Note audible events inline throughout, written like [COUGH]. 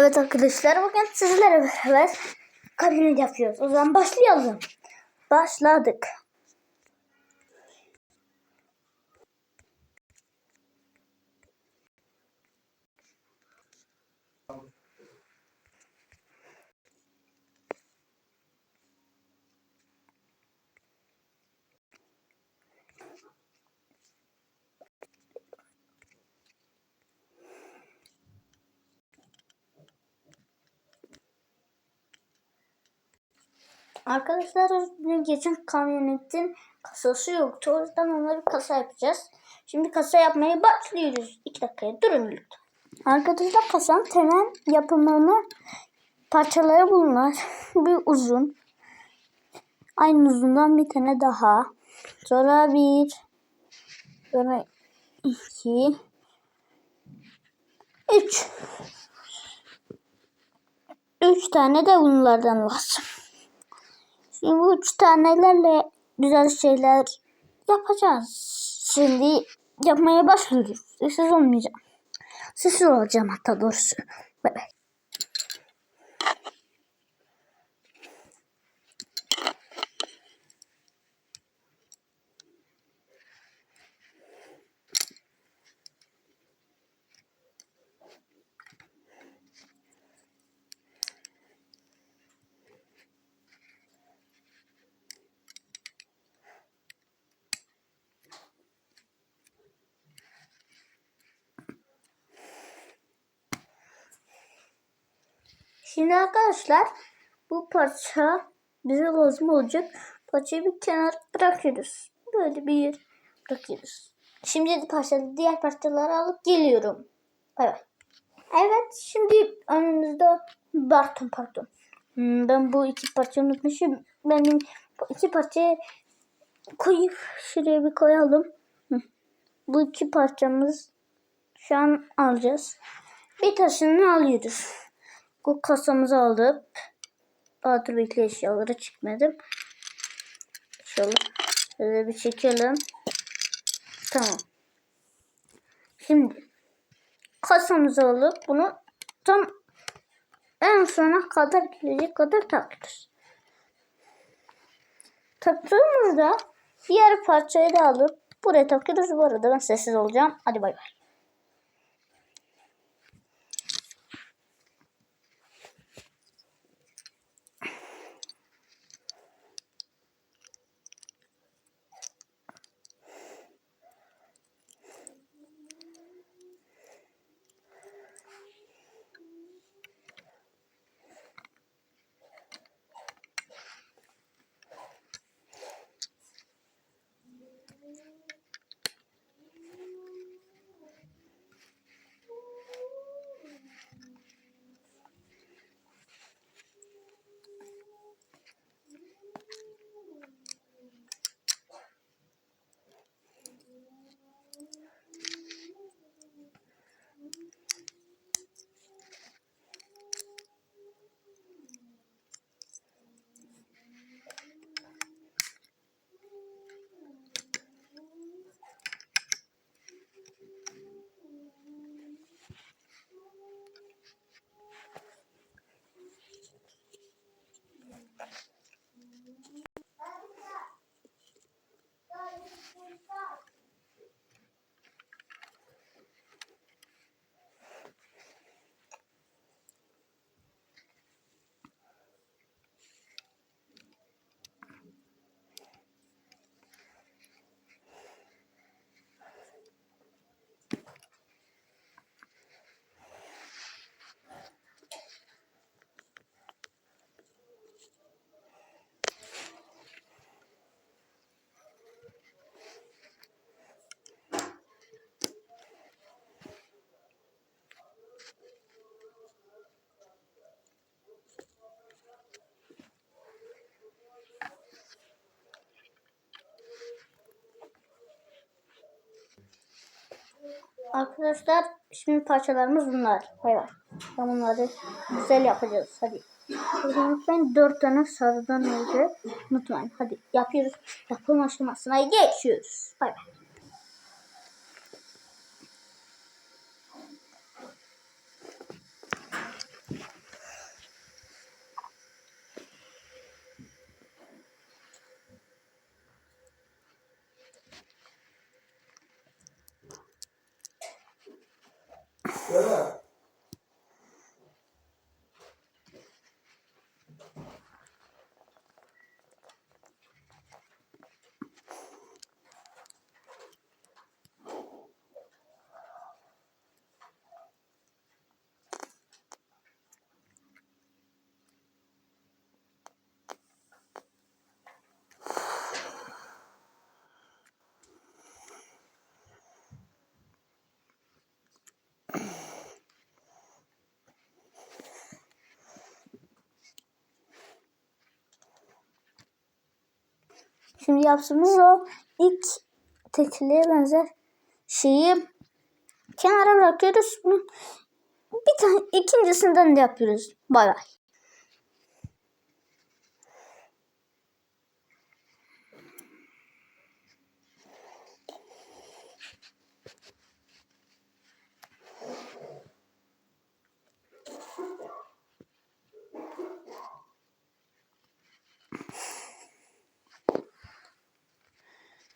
Evet arkadaşlar bugün sizlerle beraber kabine yapıyoruz. O zaman başlayalım. Başladık. Arkadaşlar benim geçen kamyonetin kasası yoktu. O yüzden onları kasa yapacağız. Şimdi kasa yapmaya başlıyoruz. 2 dakikaya durun lütfen. Arkadaşlar kasanın temel yapımını parçaları bunlar. [LAUGHS] bir uzun. Aynı uzundan bir tane daha. Sonra bir. Sonra iki. Üç. Üç tane de bunlardan lazım. Şimdi bu üç tanelerle güzel şeyler yapacağız. Şimdi yapmaya başlıyoruz. Sessiz olmayacağım. Sessiz olacağım hatta doğrusu. Bay bay. Şimdi arkadaşlar bu parça bize lazım olacak. Parçayı bir kenar bırakıyoruz. Böyle bir yer bırakıyoruz. Şimdi de parçalı diğer parçaları alıp geliyorum. Evet. Evet şimdi önümüzde pardon pardon. Hmm, Ben bu iki parçayı unutmuşum. Benim bu iki parçayı koyup şuraya bir koyalım. Bu iki parçamız şu an alacağız. Bir taşını alıyoruz. Bu kasamızı alıp Aa, dur bekle eşyaları çıkmadım. Şöyle, şöyle bir çekelim. Tamam. Şimdi kasamızı alıp bunu tam en sona kadar gelecek kadar takıyoruz. Taktığımızda diğer parçayı da alıp buraya takıyoruz. Bu arada ben sessiz olacağım. Hadi bay bay. Arkadaşlar şimdi parçalarımız bunlar. Hay var. Ben bunları güzel yapacağız. Hadi. Lütfen dört tane sarıdan önce unutmayın. Hadi yapıyoruz. Yapım aşamasına geçiyoruz. Bay bay. Şimdi yaptığımız o ilk tekliğe benzer şeyi kenara bırakıyoruz. Bunu bir tane ikincisinden de yapıyoruz. Bay bay.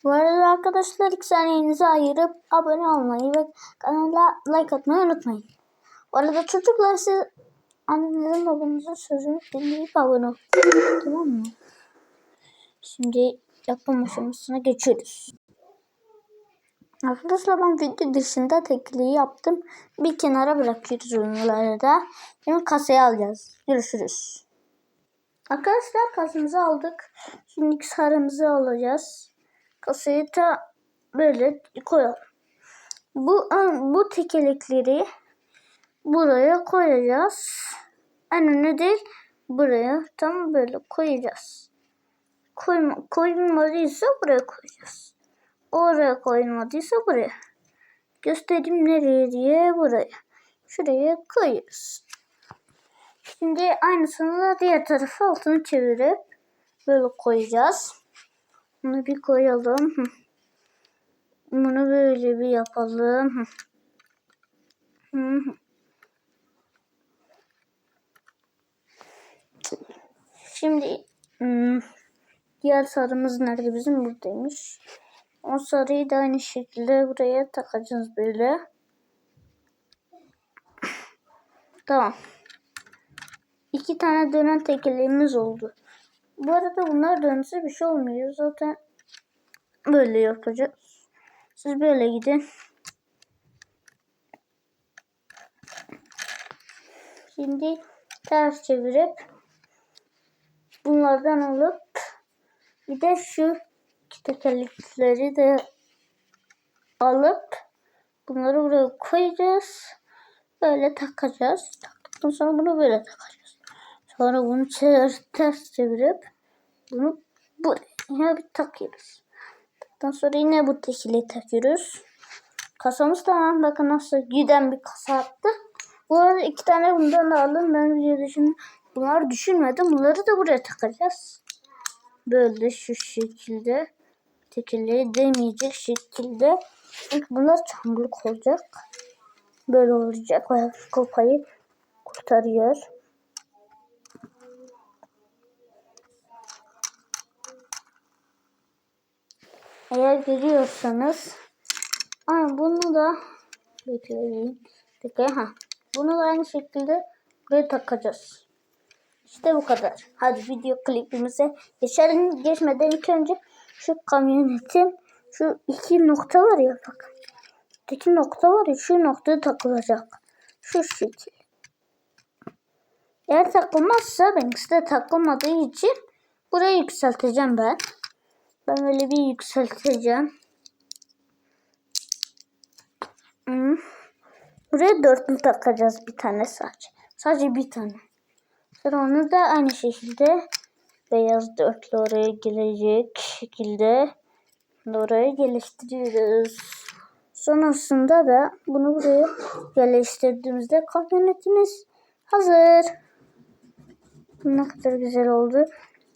Bu arada arkadaşlar iki saniyenizi ayırıp abone olmayı ve kanala like atmayı unutmayın. Bu arada çocuklar siz annenizin babanızın sözünü dinleyip abone olun. Tamam mı? Şimdi yapım aşamasına geçiyoruz. Arkadaşlar ben video dışında tekliği yaptım. Bir kenara bırakıyoruz onları da. Şimdi kasaya alacağız. Görüşürüz. Arkadaşlar kasamızı aldık. Şimdi sarımızı alacağız. Kasayı da böyle koyalım. Bu bu tekerlekleri buraya koyacağız. En öne değil buraya tam böyle koyacağız. Koyma, koymadıysa buraya koyacağız. Oraya koymadıysa buraya. Göstereyim nereye diye buraya. Şuraya koyuyoruz. Şimdi aynısını da diğer tarafa altını çevirip böyle koyacağız. Bunu bir koyalım. Bunu böyle bir yapalım. Şimdi hmm, diğer sarımız nerede bizim buradaymış. O sarıyı da aynı şekilde buraya takacağız böyle. Tamam. İki tane dönen tekerleğimiz oldu. Bu arada bunlar dönse bir şey olmuyor. Zaten böyle yapacağız. Siz böyle gidin. Şimdi ters çevirip bunlardan alıp bir de şu tekerlekleri de alıp bunları buraya koyacağız. Böyle takacağız. Taktıktan sonra bunu böyle takacağız. Sonra bunu ters, çevirip bunu buraya bir takıyoruz. Daha sonra yine bu tekili takıyoruz. Kasamız tamam. Bakın nasıl giden bir kasa attı. Bu arada iki tane bundan da aldım. Ben video düşün bunları düşünmedim. Bunları da buraya takacağız. Böyle şu şekilde. Tekilleri demeyecek şekilde. Çünkü bunlar çamurluk olacak. Böyle olacak. O kopayı kurtarıyor. Eğer görüyorsanız Ay bunu da bekleyin. Peki ha. Bunu da aynı şekilde buraya takacağız. İşte bu kadar. Hadi video klipimize geçelim. Geçmeden ilk önce şu kamyonetin şu iki nokta var ya bakın. İki nokta var ya şu noktaya takılacak. Şu şekil. Eğer takılmazsa benimkisi de takılmadığı için burayı yükselteceğim ben. Ben böyle bir yükselteceğim. Hmm. Buraya dörtlü takacağız bir tane sadece. Sadece bir tane. Sonra onu da aynı şekilde beyaz dörtlü oraya gelecek şekilde oraya geliştiriyoruz. Sonrasında da bunu buraya yerleştirdiğimizde kamyonetimiz hazır. Ne kadar güzel oldu.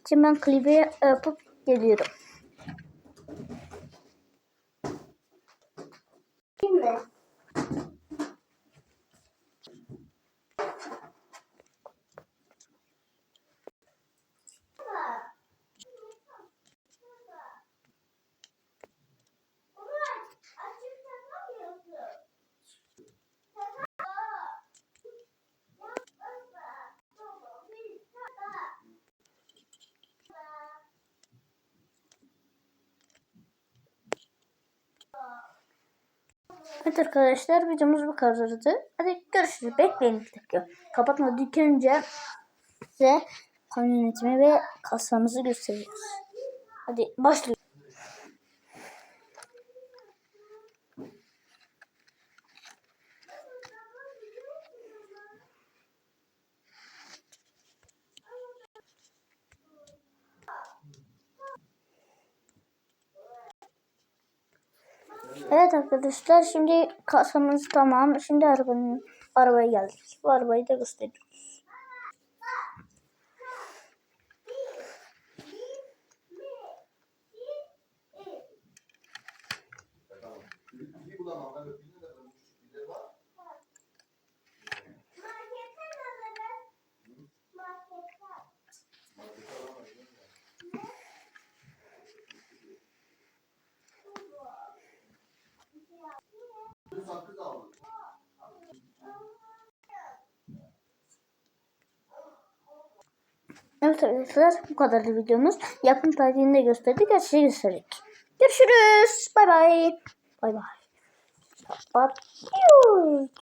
Şimdi ben klibi yapıp geliyorum. Şimdi Evet arkadaşlar videomuz bu kadardı. Hadi görüşürüz. Bekleyin bir dakika. Kapatmadık önce size kamyonetimi ve kasamızı göstereceğiz. Hadi başlıyoruz. Evet arkadaşlar şimdi kasamız tamam. Şimdi arabanın arabaya geldik. Bu arabayı da gösteriyoruz. Evet arkadaşlar bu kadar videomuz. Yapım tarihini de gösterdik. Her şeyi gösterdik. Görüşürüz. Bay bay. Bay bay. Kapat.